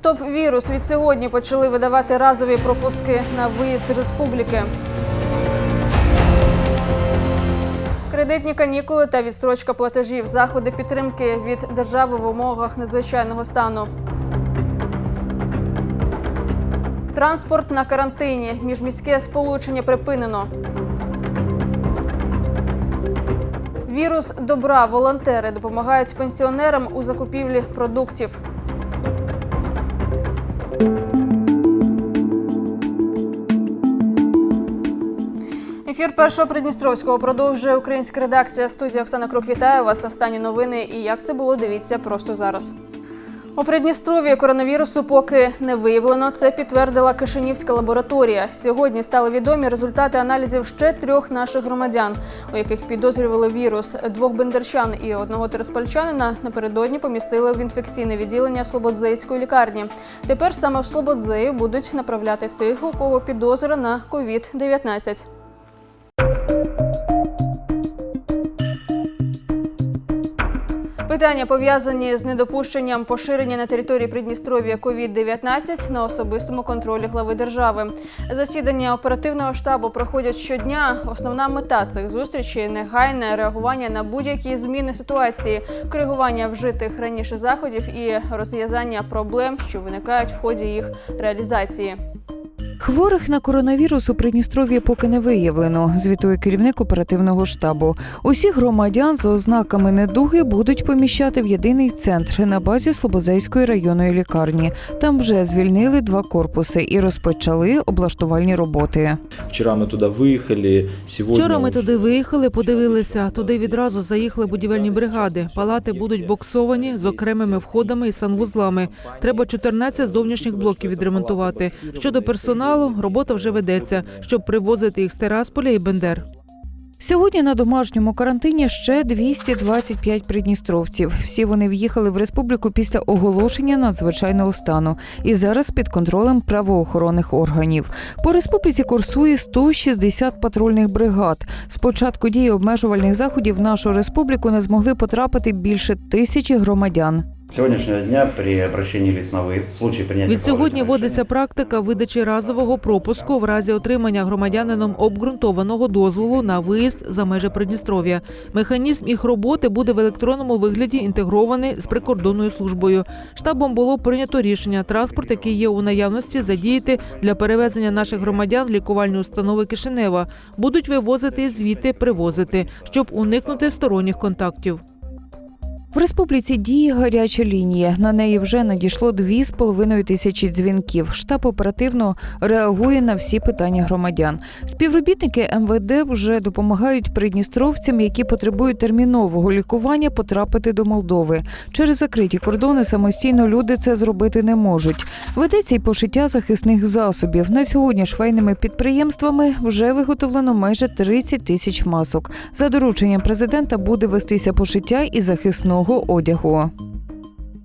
Стоп вірус від сьогодні почали видавати разові пропуски на виїзд республіки. Кредитні канікули та відстрочка платежів, заходи підтримки від держави в умовах надзвичайного стану. Транспорт на карантині. Міжміське сполучення припинено. Вірус добра. Волонтери допомагають пенсіонерам у закупівлі продуктів. Ефір першого Придністровського продовжує українська редакція. Студія Оксана Крук вітає вас. Останні новини і як це було, дивіться просто зараз. У Придністров'ї коронавірусу поки не виявлено. Це підтвердила Кишинівська лабораторія. Сьогодні стали відомі результати аналізів ще трьох наших громадян, у яких підозрювали вірус. Двох бендерчан і одного тереспольчанина напередодні помістили в інфекційне відділення Слободзейської лікарні. Тепер саме в Слободзею будуть направляти тих, у кого підозра на COVID-19. Питання пов'язані з недопущенням поширення на території Придністров'я COVID-19 на особистому контролі глави держави. Засідання оперативного штабу проходять щодня. Основна мета цих зустрічей негайне реагування на будь-які зміни ситуації, коригування вжитих раніше заходів і розв'язання проблем, що виникають в ході їх реалізації. Хворих на коронавірус у Придністров'ї поки не виявлено, звітує керівник оперативного штабу. Усіх громадян за ознаками недуги будуть поміщати в єдиний центр на базі Слободзейської районної лікарні. Там вже звільнили два корпуси і розпочали облаштувальні роботи. Вчора ми туди виїхали. Сьогодні Вчора ми туди виїхали, подивилися. Туди відразу заїхали будівельні бригади. Палати будуть боксовані з окремими входами і санвузлами. Треба 14 зовнішніх блоків відремонтувати. Щодо персоналу, робота вже ведеться, щоб привозити їх з Терасполя і Бендер. Сьогодні на домашньому карантині ще 225 придністровців. Всі вони в'їхали в республіку після оголошення надзвичайного стану і зараз під контролем правоохоронних органів. По республіці курсує 160 патрульних бригад. З початку дії обмежувальних заходів в нашу республіку не змогли потрапити більше тисячі громадян. С сегодняшнего дня при обращении лиц на выезд в случае принятия Від сьогодні вводиться практика видачі разового пропуску в разі отримання громадянином обґрунтованого дозволу на виїзд за межі Придністров'я. Механізм їх роботи буде в електронному вигляді інтегрований з прикордонною службою. Штабом було прийнято рішення транспорт, який є у наявності, задіяти для перевезення наших громадян в лікувальні установи Кишинева. Будуть вивозити і звідти привозити, щоб уникнути сторонніх контактів. В республіці діє гаряча лінія. На неї вже надійшло 2,5 тисячі дзвінків. Штаб оперативно реагує на всі питання громадян. Співробітники МВД вже допомагають придністровцям, які потребують термінового лікування, потрапити до Молдови. Через закриті кордони самостійно люди це зробити не можуть. Ведеться й пошиття захисних засобів. На сьогодні швейними підприємствами вже виготовлено майже 30 тисяч масок. За дорученням президента буде вестися пошиття і захисного одягу.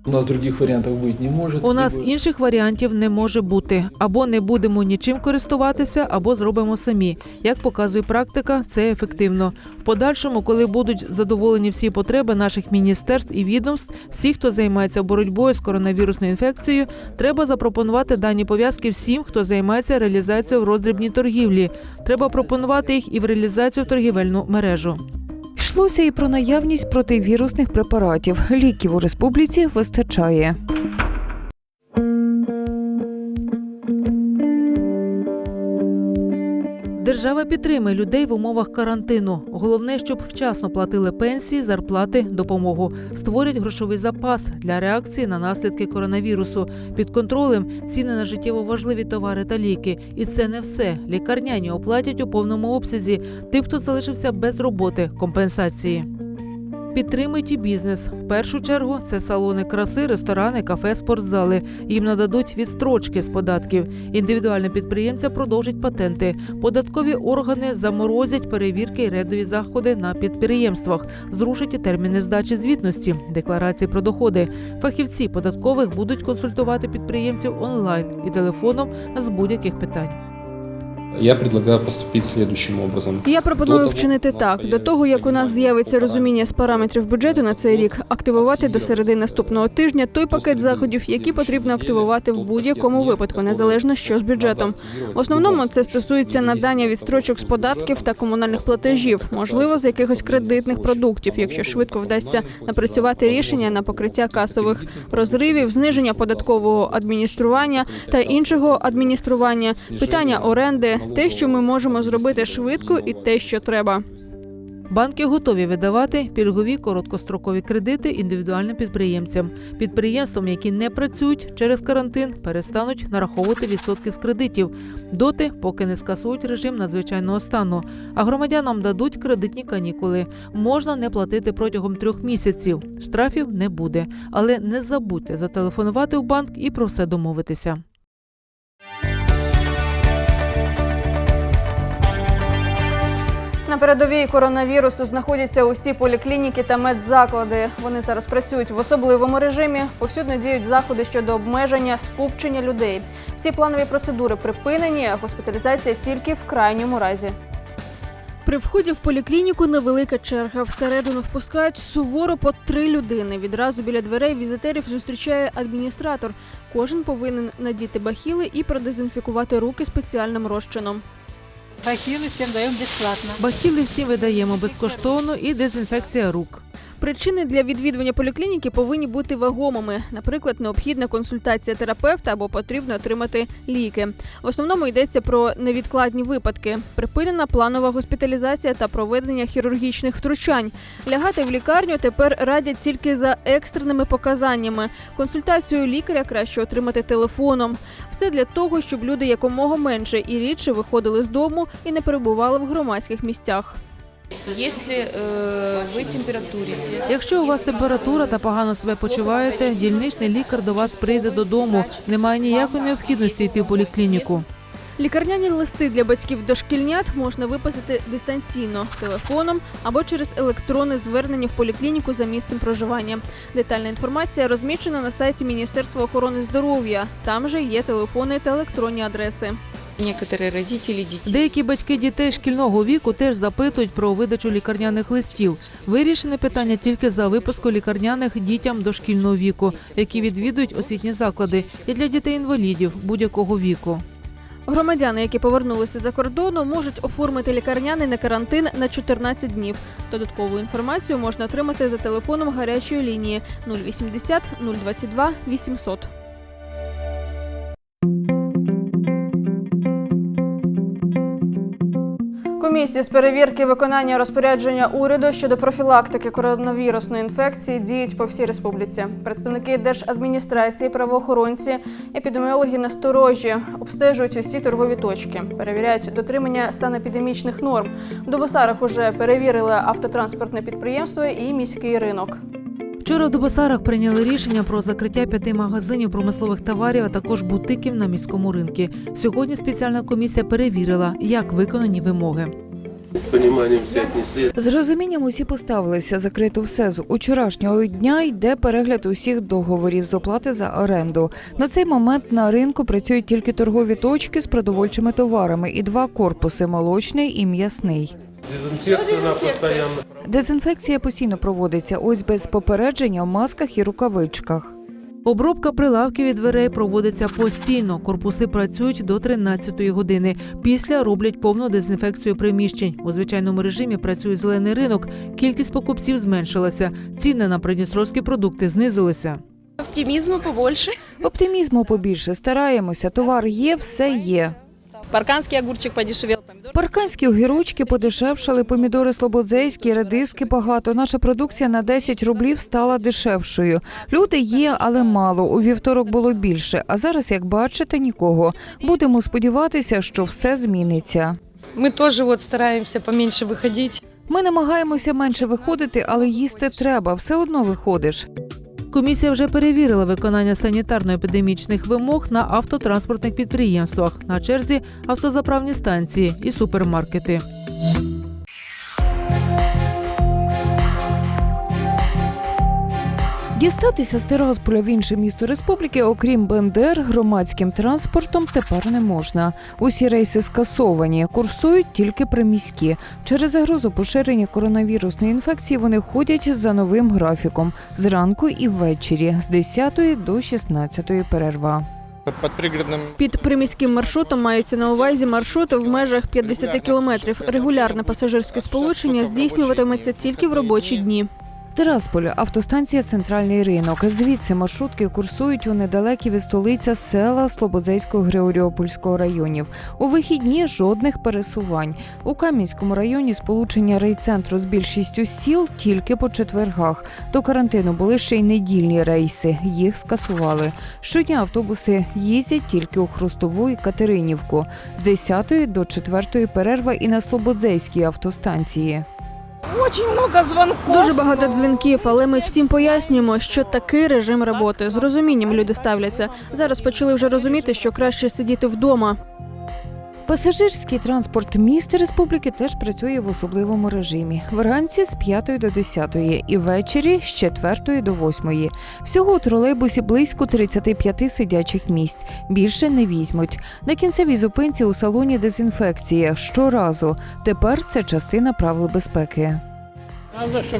У нас других вариантов быть не может. У нас інших варіантів не може бути. Або не будемо нічим користуватися, або зробимо самі. Як показує практика, це ефективно. В подальшому, коли будуть задоволені всі потреби наших міністерств і відомств, всі, хто займається боротьбою з коронавірусною інфекцією, треба запропонувати дані пов'язки всім, хто займається реалізацією в роздрібній торгівлі. Треба пропонувати їх і в реалізацію в торгівельну мережу. Йшлося і про наявність противірусних препаратів. Ліків у республіці вистачає. Держава підтримує людей в умовах карантину. Головне, щоб вчасно платили пенсії, зарплати, допомогу. Створять грошовий запас для реакції на наслідки коронавірусу. Під контролем ціни на життєво важливі товари та ліки. І це не все. Лікарняні оплатять у повному обсязі тим, хто залишився без роботи, компенсації. Підтримують і бізнес. В першу чергу це салони краси, ресторани, кафе, спортзали. Їм нададуть відстрочки з податків. Індивідуальні підприємця продовжать патенти. Податкові органи заморозять перевірки і рядові заходи на підприємствах. Зрушать і терміни здачі звітності, декларації про доходи. Фахівці податкових будуть консультувати підприємців онлайн і телефоном з будь-яких питань. Я предлагаю поступить следующим образом. Я пропоную вчинити так. До того, як у нас з'явиться розуміння з параметрів бюджету на цей рік, активувати до середи наступного тижня той пакет заходів, які потрібно активувати в будь-якому випадку, незалежно що з бюджетом. В основному це стосується надання відстрочок з податків та комунальних платежів, можливо, з якихось кредитних продуктів, якщо швидко вдасться напрацювати рішення на покриття касових розривів, зниження податкового адміністрування та іншого адміністрування, питання оренди, те, що ми можемо зробити швидко, і те, що треба. Банки готові видавати пільгові короткострокові кредити індивідуальним підприємцям. Підприємствам, які не працюють через карантин, перестануть нараховувати відсотки з кредитів доти, поки не скасують режим надзвичайного стану. А громадянам дадуть кредитні канікули. Можна не платити протягом трьох місяців. Штрафів не буде. Але не забудьте зателефонувати в банк і про все домовитися. На передовій коронавірусу знаходяться усі поліклініки та медзаклади. Вони зараз працюють в особливому режимі. Повсюдно діють заходи щодо обмеження скупчення людей. Всі планові процедури припинені, а госпіталізація тільки в крайньому разі. При вході в поліклініку невелика черга. Всередину впускають суворо по три людини. Відразу біля дверей візитерів зустрічає адміністратор. Кожен повинен надіти бахіли і продезінфікувати руки спеціальним розчином. Бахилы всім даємо бесплатно. Бахіли всім видаємо безкоштовно і дезінфекція рук. Причини для відвідування поліклініки повинні бути вагомими. Наприклад, необхідна консультація терапевта або потрібно отримати ліки. В основному йдеться про невідкладні випадки: припинена планова госпіталізація та проведення хірургічних втручань. Лягати в лікарню тепер радять тільки за екстреними показаннями. Консультацію лікаря краще отримати телефоном. Все для того, щоб люди якомога менше і рідше виходили з дому і не перебували в громадських місцях. Если э, Якщо у вас температура та погано себе почуваєте, дільничний лікар до вас прийде додому. Немає ніякої необхідності йти в поліклініку. Лікарняні листи для батьків дошкільнят можна виписати дистанційно телефоном або через електронне звернення в поліклініку за місцем проживання. Детальна інформація розміщена на сайті Міністерства охорони здоров'я. Там же є телефони та електронні адреси. Некоторые родители детей. Деякі батьки дітей шкільного віку теж запитують про видачу лікарняних листів. Вирішене питання тільки за випуску лікарняних дітям дошкільного віку, які відвідують освітні заклади, і для дітей-інвалідів будь-якого віку. Gромадяни, які повернулися за кордону, можуть оформити лікарняний на карантин на 14 днів. Додаткову інформацію можна отримати за телефоном гарячої лінії 080 022 800. Комісії з перевірки виконання розпорядження уряду щодо профілактики коронавірусної інфекції діють по всій республіці. Представники держадміністрації, правоохоронці, епідеміологи насторожі обстежують усі торгові точки, перевіряють дотримання санепідемічних норм. В Добосарах уже перевірили автотранспортне підприємство і міський ринок. Вчора в Дубосарах прийняли рішення про закриття п'яти магазинів промислових товарів, а також бутиків на міському ринку. Сьогодні спеціальна комісія перевірила, як виконані вимоги. З розумінням усі поставилися закрито все з учорашнього дня. Йде перегляд усіх договорів з оплати за оренду. На цей момент на ринку працюють тільки торгові точки з продовольчими товарами і два корпуси молочний і м'ясний. Дезінфекція постійно проводиться ось без попередження в масках і рукавичках. Обробка прилавків і дверей проводиться постійно. Корпуси працюють до 13-ї години. Після роблять повну дезінфекцію приміщень. У звичайному режимі працює зелений ринок. Кількість покупців зменшилася. Ціни на придністровські продукти знизилися. оптимизма побольше. Оптимізму побільше стараємося. Товар є, все є. Парканский огурчик подешевел. Парканські огірочки подешевшали, помідори слободзейські, редиски багато. Наша продукція на 10 рублів стала дешевшою. Люди є, але мало. У вівторок було більше. А зараз, як бачите, нікого. Будемо сподіватися, що все зміниться. Мы тоже вот стараемся поменьше выходить. Ми намагаємося менше виходити, але їсти треба. Все одно виходиш. Комісія вже перевірила виконання санітарно-епідемічних вимог на автотранспортних підприємствах. На черзі автозаправні станції і супермаркети. Дістатися з Тирасполя в інше місто республіки, окрім Бендер, громадським транспортом тепер не можна. Усі рейси скасовані, курсують тільки приміські. Через загрозу поширення коронавірусної інфекції вони ходять за новим графіком зранку і ввечері з 10 до 16 перерва. Під приміським маршрутом маються на увазі маршрути в межах 50 кілометрів. Регулярне пасажирське сполучення здійснюватиметься тільки в робочі дні. Тирасполь, автостанція Центральний ринок. Звідси маршрутки курсують у недалекі від столиця села Слободзейського Григоріопольського районів. У вихідні жодних пересувань. У Кам'янському районі сполучення райцентру з більшістю сіл тільки по четвергах. До карантину були ще й недільні рейси. Їх скасували. Щодня автобуси їздять тільки у Хрустову і Катеринівку. З 10 до 4 перерва і на Слободзейській автостанції. Дуже багато дзвінків, але ми всім пояснюємо, що такий режим роботи. З розумінням люди ставляться. Зараз почали вже розуміти, що краще сидіти вдома. Пасажирський транспорт міста республіки теж працює в особливому режимі. Вранці з 5 до 10 і ввечері з 4 до 8. Всього у тролейбусі близько 35 сидячих місць. Більше не візьмуть. На кінцевій зупинці у салоні дезінфекція щоразу. Тепер це частина правил безпеки.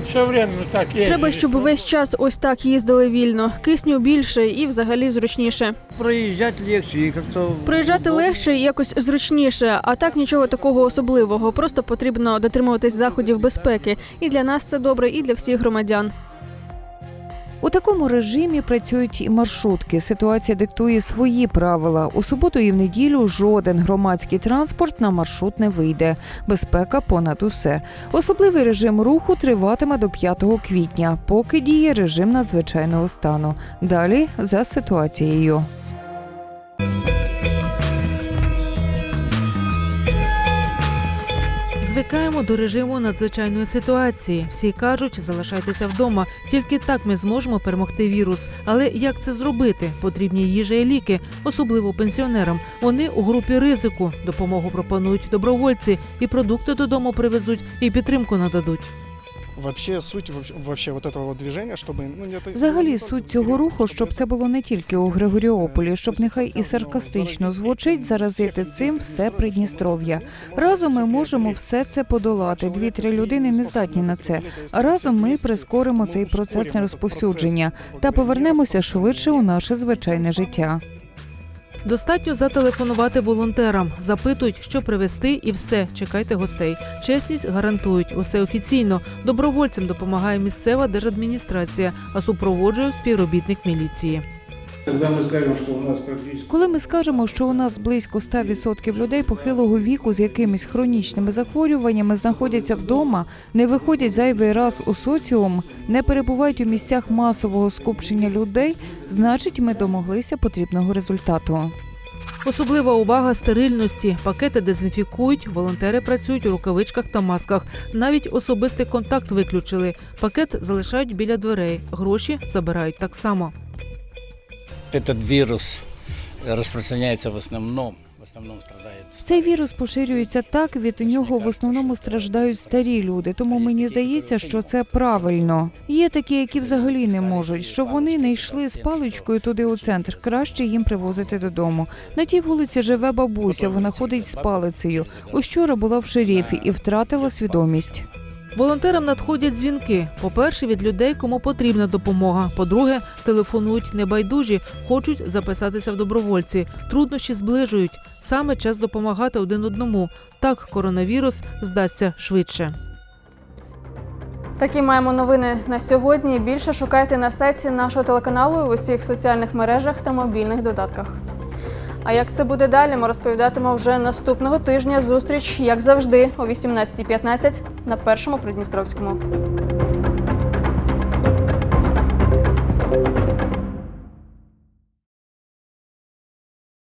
Все время так. Треба, щоб весь час ось так їздили вільно. Кисню більше і взагалі зручніше. Проїжджати легше, и как-то... Проїжджати легше і якось зручніше, а так нічого такого особливого. Просто потрібно дотримуватись заходів безпеки. І для нас це добре, і для всіх громадян. У такому режимі працюють і маршрутки. Ситуація диктує свої правила. У суботу і в неділю жоден громадський транспорт на маршрут не вийде. Безпека понад усе. Особливий режим руху триватиме до 5 квітня, поки діє режим надзвичайного стану. Далі за ситуацією. Звикаємо до режиму надзвичайної ситуації. Всі кажуть, залишайтеся вдома. Тільки так ми зможемо перемогти вірус. Але як це зробити? Потрібні їжа і ліки, особливо пенсіонерам. Вони у групі ризику. Допомогу пропонують добровольці, і продукти додому привезуть, і підтримку нададуть. Вообще суть вообще, вот этого вот движения, чтобы... Ну, не, Взагалі суть цього руху, щоб це було не тільки у Григоріополі, щоб нехай і саркастично звучить, заразити цим все Придністров'я. Разом ми можемо все це подолати. Дві-три людини не здатні на це. А разом ми прискоримо цей процес нерозповсюдження та повернемося швидше у наше звичайне життя. Достатньо зателефонувати волонтерам, запитують, що привезти, і все. Чекайте гостей. Чесність гарантують усе офіційно. Добровольцям допомагає місцева держадміністрація, а супроводжує співробітник міліції. Когда мы скажем, что у нас. Коли ми скажемо, що у нас близько 100% людей похилого віку з якимись хронічними захворюваннями знаходяться вдома, не виходять зайвий раз у соціум, не перебувають у місцях масового скупчення людей, значить, ми домоглися потрібного результату. Особлива увага стерильності. Пакети дезінфікують, волонтери працюють у рукавичках та масках. Навіть особистий контакт виключили. Пакет залишають біля дверей. Гроші забирають так само. Этот вирус распространяется в основном, в основном страдает. Цей вірус поширюється так, від нього в основному страждають старі люди. Тому мені здається, що це правильно. Є такі, які взагалі не можуть, щоб вони не йшли з паличкою туди у центр. Краще їм привозити додому. На тій вулиці живе бабуся. Вона ходить з палицею. Учора була в шерифі і втратила свідомість. Волонтерам надходять дзвінки. По-перше, від людей, кому потрібна допомога. По-друге, телефонують небайдужі, хочуть записатися в добровольці. Труднощі зближують. Саме час допомагати один одному. Так коронавірус здасться швидше. Такі маємо новини на сьогодні. Більше шукайте на сайті нашого телеканалу в усіх соціальних мережах та мобільних додатках. А як це буде далі, ми розповідатимемо вже наступного тижня. Зустріч, як завжди, о 18.15 на першому Придністровському.